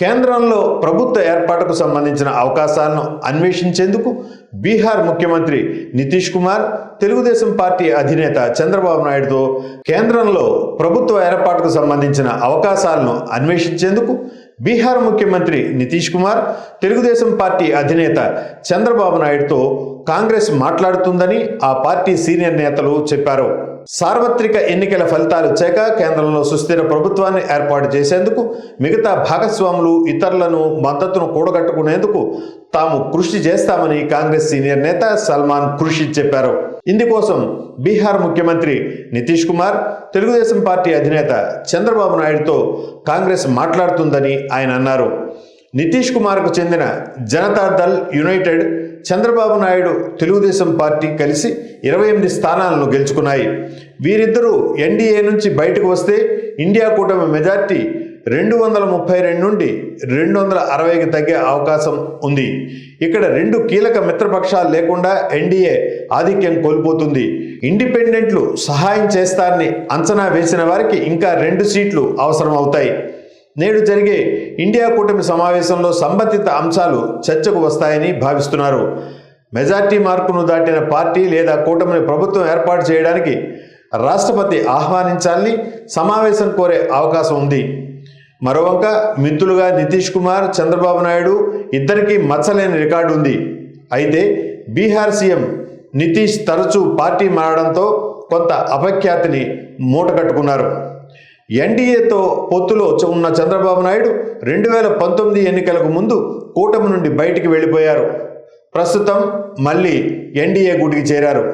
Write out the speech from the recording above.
కేంద్రంలో ప్రభుత్వ ఏర్పాటుకు సంబంధించిన అవకాశాలను అన్వేషించేందుకు బీహార్ ముఖ్యమంత్రి నితీష్ కుమార్ తెలుగుదేశం పార్టీ అధినేత చంద్రబాబు నాయుడుతో కేంద్రంలో ప్రభుత్వ ఏర్పాటుకు సంబంధించిన అవకాశాలను అన్వేషించేందుకు బీహార్ ముఖ్యమంత్రి నితీష్ కుమార్ తెలుగుదేశం పార్టీ అధినేత చంద్రబాబు నాయుడుతో కాంగ్రెస్ మాట్లాడుతుందని ఆ పార్టీ సీనియర్ నేతలు చెప్పారు. సార్వత్రిక ఎన్నికల ఫలితాలు వచ్చాక కేంద్రంలో సుస్థిర ప్రభుత్వాన్ని ఏర్పాటు చేసేందుకు మిగతా భాగస్వాములు ఇతరులను మద్దతును కూడగట్టుకునేందుకు తాము కృషి చేస్తామని కాంగ్రెస్ సీనియర్ నేత సల్మాన్ కృషి చెప్పారు. ఇందుకోసం బీహార్ ముఖ్యమంత్రి నితీష్ కుమార్ తెలుగుదేశం పార్టీ అధినేత చంద్రబాబు నాయుడుతో కాంగ్రెస్ మాట్లాడుతుందని ఆయన అన్నారు. నితీష్ కుమార్కు చెందిన జనతాదళ్ యునైటెడ్ చంద్రబాబు నాయుడు తెలుగుదేశం పార్టీ కలిసి ఇరవై ఎనిమిది స్థానాలను గెలుచుకున్నాయి. వీరిద్దరూ ఎన్డీఏ నుంచి బయటకు వస్తే ఇండియా కూటమి మెజార్టీ రెండు వందల ముప్పై రెండు నుండి రెండు వందల అరవైకి తగ్గే అవకాశం ఉంది. ఇక్కడ రెండు కీలక మిత్రపక్షాలు లేకుండా ఎన్డీఏ ఆధిక్యం కోల్పోతుంది. ఇండిపెండెంట్లు సహాయం చేస్తారని అంచనా వేసిన వారికి ఇంకా రెండు సీట్లు అవసరం అవుతాయి నేడు జరిగే ఇండియా కూటమి సమావేశంలో సంబంధిత అంశాలు చర్చకు వస్తాయని భావిస్తున్నారు. మెజార్టీ మార్కును దాటిన పార్టీ లేదా కూటమిని ప్రభుత్వం ఏర్పాటు చేయడానికి రాష్ట్రపతి ఆహ్వానించాలని సమావేశం కోరే అవకాశం ఉంది. మరోవంక మిత్రులుగా నితీష్ కుమార్ చంద్రబాబు నాయుడు ఇద్దరికీ మచ్చలేని రికార్డు ఉంది. అయితే బీహార్ సీఎం నితీష్ తరచూ పార్టీ మారడంతో కొంత అపఖ్యాతిని మూటగట్టుకున్నారు. ఎన్డీఏతో పొత్తులో ఉన్న చంద్రబాబు నాయుడు రెండు వేల పంతొమ్మిది ఎన్నికలకు ముందు కూటమి నుండి బయటికి వెళ్ళిపోయారు. ప్రస్తుతం మళ్ళీ ఎన్డీఏ గుడికి చేరారు.